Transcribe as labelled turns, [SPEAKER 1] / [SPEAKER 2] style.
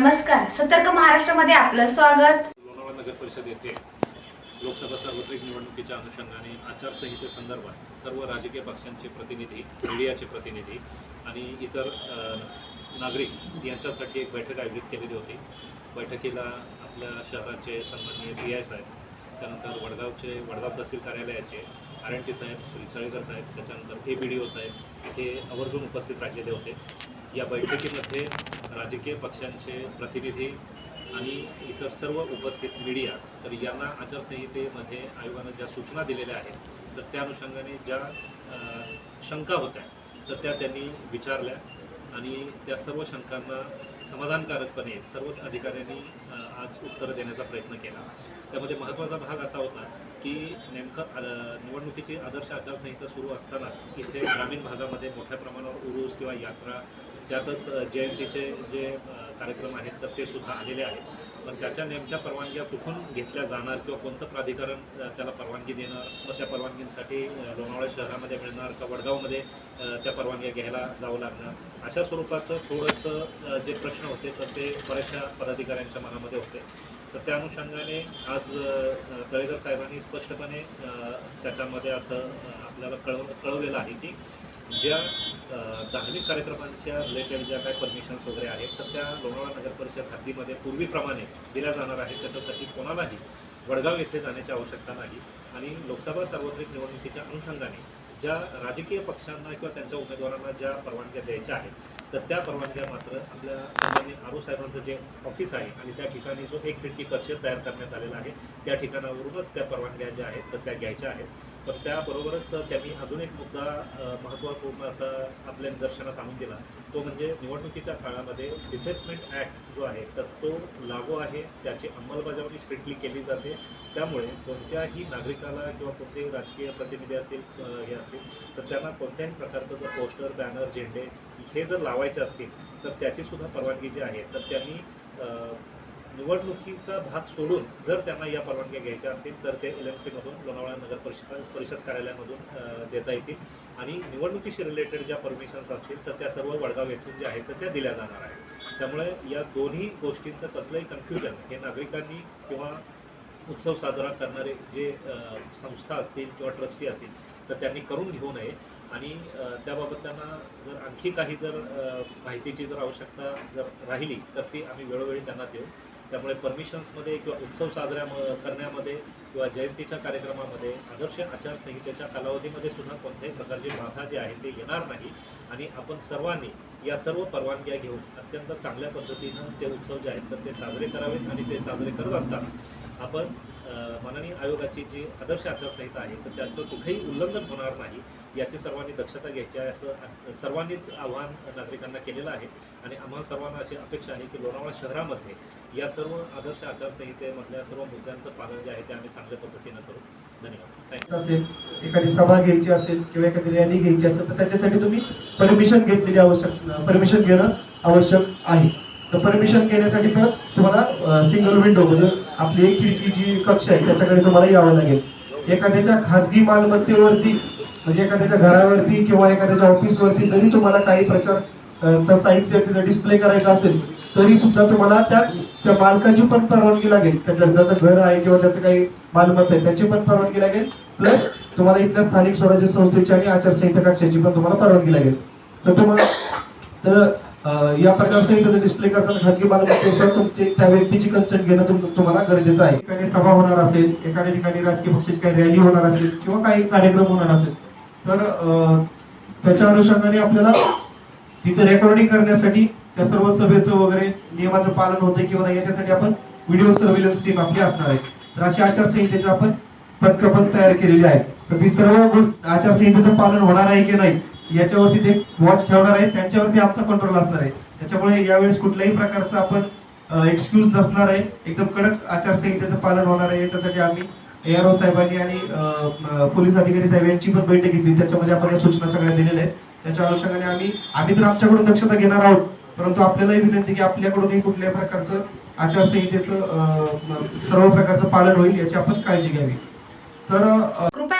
[SPEAKER 1] नमस्कार सतर्क महाराष्ट्रामध्ये आपलं स्वागत.
[SPEAKER 2] लोणावळा नगर परिषद येथे लोकसभा सार्वत्रिक निवडणुकीच्या अनुषंगाने आचारसंहितेसंदर्भात सर्व राजकीय पक्षांचे प्रतिनिधी मीडियाचे प्रतिनिधी आणि इतर नागरिक यांच्यासाठी एक बैठक आयोजित केलेली होती. बैठकीला आपल्या शहराचे सन्माननीय पी आय साहेब त्यानंतर वडगावचे वडगाव तहसील कार्यालयाचे आर एन टी साहेब श्री चळेकर साहेब त्याच्यानंतर ए बी डी ओ साहेब हे आवर्जून उपस्थित राहिलेले होते. या बैठकीमध्ये राजकीय पक्षांचे प्रतिनिधी आणि इतर सर्व उपस्थित मीडिया तर यांना आचारसंहितेमध्ये आयोगानं ज्या सूचना दिलेल्या आहेत तर त्या अनुषंगाने ज्या शंका होत्या तर त्या त्यांनी विचारल्या आणि त्या सर्व शंकांना समाधानकारकपणे सर्वच अधिकाऱ्यांनी आज उत्तरं देण्याचा प्रयत्न केला. त्यामध्ये महत्त्वाचा भाग असा होता की नेमकं निवडणुकीची आदर्श आचारसंहिता सुरू असतानाच इथे ग्रामीण भागामध्ये मोठ्या प्रमाणावर उरूस किंवा यात्रा त्यातच जयंतीचे जे कार्यक्रम आहेत तर ते सुद्धा आलेले आहेत. पण त्याच्या नेमक्या परवानग्या कुठून घेतल्या जाणार किंवा कोणतं प्राधिकरण त्याला परवानगी देणार? व त्या परवानगींसाठी लोणावळा शहरामध्ये मिळणार का वडगावमध्ये त्या परवानग्या घ्यायला जावं लागणार? अशा स्वरूपाचं थोडंसं जे प्रश्न होते तर ते बऱ्याचशा पदाधिकाऱ्यांच्या मनामध्ये होते. तर त्या अनुषंगाने आज तळेकर साहेबांनी स्पष्टपणे त्याच्यामध्ये असं आपल्याला कळव कळवलेलं आहे की ज्या धार्मिक कार्यक्रमांच्या रिलेटेड ज्या काही परमिशन्स वगैरे आहेत तर त्या लोणावळा नगर परिषद हद्दीमध्ये पूर्वीप्रमाणे दिल्या जाणार आहेत. त्याच्यासाठी कोणालाही वडगाव येथे जाण्याची आवश्यकता नाही. आणि लोकसभा सार्वत्रिक निवडणुकीच्या अनुषंगाने ज्या राजकीय पक्षांना किंवा त्यांच्या उमेदवारांना ज्या परवानग्या द्यायच्या आहेत तर त्या परवानग्या मात्र आपल्या सन्माननीय आरू साहेबांचं जे ऑफिस आहे आणि त्या ठिकाणी जो एक खिडकी कक्ष तयार करण्यात आलेला आहे त्या ठिकाणावरूनच त्या परवानग्या ज्या आहेत तर त्या घ्यायच्या आहेत. पण त्याबरोबरच त्यांनी अजून एक मुद्दा महत्त्वपूर्ण असा आपल्या निदर्शनास आणून दिला. तो म्हणजे निवडणुकीच्या काळामध्ये डिफेसमेंट ॲक्ट जो आहे तर तो लागू आहे त्याची अंमलबजावणी स्ट्रिक्टली केली जाते. त्यामुळे कोणत्याही नागरिकाला किंवा कोणतेही राजकीय प्रतिनिधी असतील हे असतील तर त्यांना कोणत्याही प्रकारचं जर पोस्टर बॅनर झेंडे हे जर लावायचे असतील तर त्याचीसुद्धा परवानगी जी आहे तर त्यांनी निवडणुकीचा भाग सोडून जर त्यांना या परवानग्या घ्यायच्या असतील तर ते एल एम सीमधून लोणावळा नगर परिषद परिषद कार्यालयामधून देता येतील. आणि निवडणुकीशी रिलेटेड ज्या परमिशन्स असतील तर त्या सर्व वडगाव येथून ज्या आहेत तर त्या दिल्या जाणार आहेत. त्यामुळे या दोन्ही गोष्टींचं कसलंही कन्फ्युजन हे नागरिकांनी किंवा उत्सव साजरा करणारे जे संस्था असतील किंवा ट्रस्टी असतील तर त्यांनी करून घेऊ नये. आणि त्याबाबत त्यांना जर आणखी काही जर माहितीची जर आवश्यकता जर राहिली तर ती आम्ही वेळोवेळी त्यांना देऊ. त्यामुळे परमिशन्समध्ये किंवा उत्सव साजऱ्या म- करण्यामध्ये किंवा जयंतीच्या कार्यक्रमामध्ये आदर्श आचारसंहितेच्या कालावधीमध्ये सुद्धा कोणत्याही प्रकारची बाधा जी आहे ते येणार नाही. आणि आपण सर्वांनी या सर्व परवानग्या घेऊन अत्यंत चांगल्या पद्धतीनं ते उत्सव जे आहेत तर ते साजरे करावेत आणि ते साजरे करत असताना आपण माननीय आयोगाची जी आदर्श आचारसंहिता आहे तर त्याचं कुठेही उल्लंघन होणार नाही याची सर्वांनी दक्षता घ्यायची आहे असं सर्वांनीच आव्हान नागरिकांना केलेलं आहे. आणि आम्हाला सर्वांना अशी अपेक्षा आहे की लोणावळा शहरामध्ये या सर्व आदर्श आचारसंहितेमधल्या सर्व मुद्द्यांचं पालन जे आहे ते आम्ही चांगल्या पद्धतीनं करू. धन्यवाद.
[SPEAKER 3] असेल एखादी सभा घ्यायची असेल किंवा एखादी रॅली घ्यायची असेल तर त्याच्यासाठी तुम्ही परमिशन घेतलेली आवश्यक परमिशन घेणं आवश्यक आहे. तर परमिशन घेण्यासाठी परत तुम्हाला सिंगल विंडो म्हणजे आपली एक खिडकी जी कक्ष आहे त्याच्याकडे तुम्हाला यावं लागेल. एखाद्याच्या खासगी मालमत्तेवरती म्हणजे एखाद्याच्या घरावरती किंवा एखाद्याच्या ऑफिसवरती जरी तुम्हाला काही प्रचार साहित्य तिथं डिस्प्ले करायचं असेल तरी सुद्धा तुम्हाला त्या त्या मालकाची पण परवानगी लागेल. त्याच्या ज्याचं घर आहे किंवा त्याचं काही मालमत्ता आहे त्याची पण परवानगी लागेल. प्लस तुम्हाला इथल्या स्थानिक स्वराज्य संस्थेची आणि आचारसंहिता कक्षाची पण तुम्हाला परवानगी लागेल. तर तुम्हाला तर या प्रकारचं एखादं डिस्प्ले करताना खाजगी मालमत्तेसह तुमचे त्या व्यक्तीची कन्सर्ट घेणं तुम- तुम्हाला गरजेचं आहे. एखादी सभा होणार असेल एखाद्या ठिकाणी राजकीय पक्षाची काही रॅली होणार असेल किंवा काही कार्यक्रम होणार असेल तर अं, त्याच्या अनुषंगाने आपल्याला तिथं रेकॉर्डिंग करण्यासाठी त्या सर्व सभेचं वगैरे नियमाचं पालन होतं किंवा नाही याच्यासाठी आपण व्हिडिओ सर्व्हिलन्स टीम आपली असणार आहे. तर अशी आचारसंहितेचे आपण पथकं पण तयार केलेली आहेत. तर ती सर्व गोष्ट आचारसंहितेचं पालन होणार आहे की नाही याच्यावरती ते वॉच ठेवणार आहे त्यांच्यावरती आमचा कंट्रोल असणार आहे. त्याच्यामुळे यावेळेस कुठल्याही प्रकारचं आपण एक्सक्यूज नसणार आहे. एकदम कडक आचारसंहितेचं पालन होणार आहे. याच्यासाठी आम्ही एआरओ साहेबांनी आणि पोलीस अधिकारी साहेब यांची पण बैठक घेतली. त्याच्यामध्ये आपण या सूचना सगळ्या दिलेल्या आहेत. त्याच्या अनुषंगाने आम्ही आम्ही तर आमच्याकडून दक्षता घेणार आहोत. परंतु आपल्यालाही विनंती की आपल्याकडूनही कुठल्याही प्रकारचं आचारसंहितेचं सर्व प्रकारचं पालन होईल याची आपण काळजी घ्यावी. तर
[SPEAKER 1] कृपया